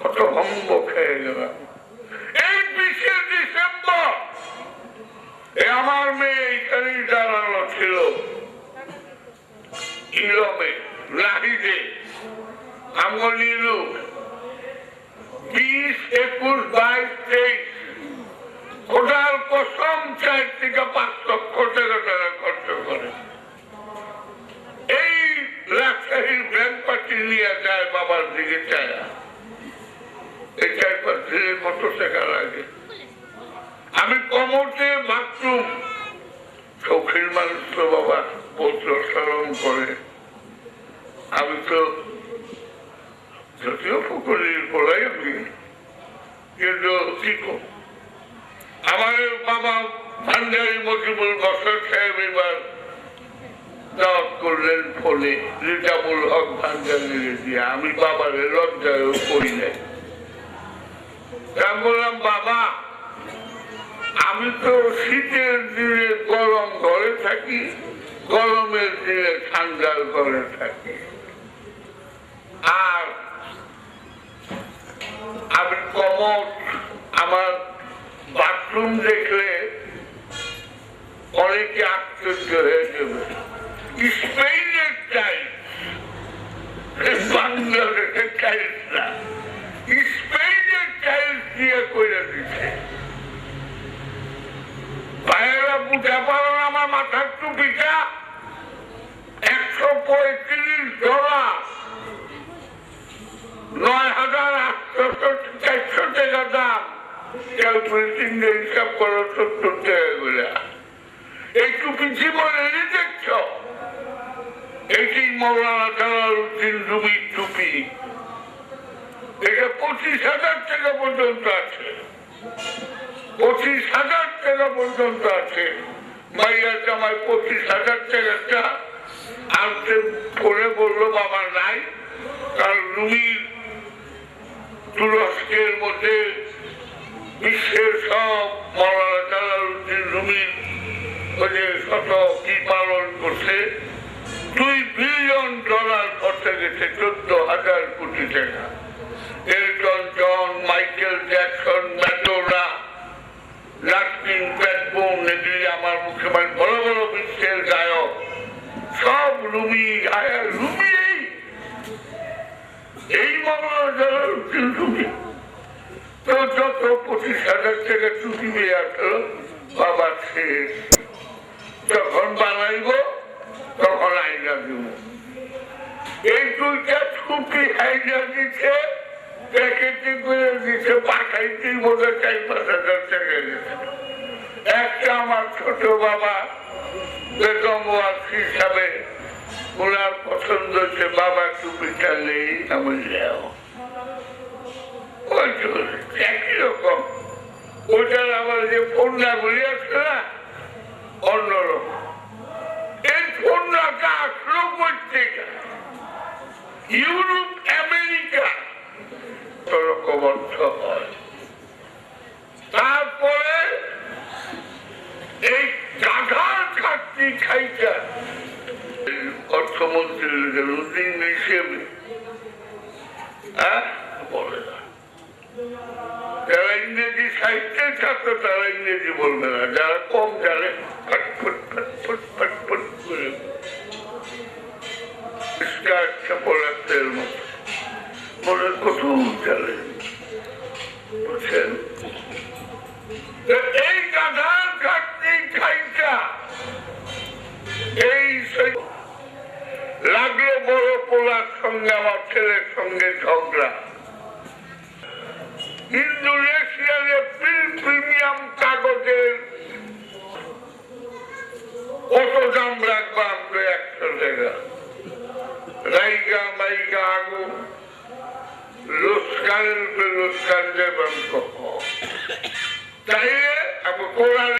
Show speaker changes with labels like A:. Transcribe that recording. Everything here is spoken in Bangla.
A: কত ভঙ্গ খেয়ে গেলাম। এই বিশে ডিসেম্বর, এ আমার মেয়ে এইখানেই দাঁড়ানো ছিল। একুশ, বাইশ, তেইশ চার থেকে খরচ করে। এই ব্যাংক নিয়ে যায় বাবার দিকে চায়। এই চার পাঁচ দিনের কত টাকা লাগে আমি কমতে বাথরুম। শৌখিন মানুষ তো বাবা পৌত্র স্মরণ করে। আমি তো যদিও ফুকুরির পড়াই আমি, কিন্তু কি আমার বাবা ভান্ডারি মজিবুল বসর সাহেব এবার দাওয়াত করলেন ফোনে রিটাবুল হক ভান্ডারি দিয়ে আমি বাবার লজ্জায় করি নাই। বললাম, বাবা, আমি তো শীতের দিনে গরম ঘরে থাকি গরমের দিনে ঠান্ডার ঘরে থাকি। আর আমি কমর আমার বাথরুম দেখলে অনেকে আশ্চর্য হয়ে যাবে। স্পেনের টাইলস বাংলাদেশের টাইলস না স্পেনের টাইলস দিয়ে করে দিচ্ছে পায়েরা বুঝা পারো আমার মাথার টুপিটা একশো পঁয়ত্রিশ ডলার। নয় হাজার আটশো চারশো টাকা দাম ক্যালকুলেটিং হিসাব করো, সত্তর টাকা করে। এই টুপি জীবনে দেখছ? এটি মৌলানা টুপি। এটা পঁচিশ হাজার টাকা পর্যন্ত আছে। পঁচিশ হাজার টাকা পর্যন্ত আছে। মাইয়া জামাই পঁচিশ হাজার টাকাটা আনতে ফোনে বলল বাবা নাই কারণ রুমির তুরস্কের মধ্যে বিশ্বের সব মৌলানা জালালউদ্দিন রুমির যে শত কি পালন করছে? দুই বিলিয়ন ডলার খরচা গেছে, চোদ্দ হাজার কোটি টাকা। আমার মুখে মানে বড় বড় বিশ্বের গায়ক। সব রুমি গায়ক রুমি এই। রুমি। দুইটা ছুটি আইনা দিচ্ছে প্যাকেটে করে দিচ্ছে পাঠাইতে বোধ হয় চার পাঁচ হাজার টাকা একটা আমার ছোট বাবা বেগম হিসাবে ওনার পছন্দ হচ্ছে বাবা টুপিটা নেই, আমি যাও একই রকম। ওইটার আমার যে ফোনটা গুলি আছে না অন্যরকম এই ফোনটা আসলো পত্রিকা ইউরোপ আমেরিকা রকম অর্থ হয় তারপরে এই গাধার খাটনি খাইটা অর্থমন্ত্রী যারা ইংরেজি সাহিত্যের ছাত্র তারা ইংরেজি বলবে না। যারা কম জানে ফটফট ফটফট ফটফট করে। পরিষ্কার ক্ষেপণাস্ত্রের মতো। মনে কত জানে সঙ্গে আমার ছেলের সঙ্গে ঝগড়া। ইন্দোনেশিয়ার এপ্রিল প্রিমিয়াম কাগজের কত দাম রাখব আমরা একশো টাকা? রাইগা মাইগা আগুন লোসকানের লোসকান দেবেন কখন? তাইলে আমি কোরআন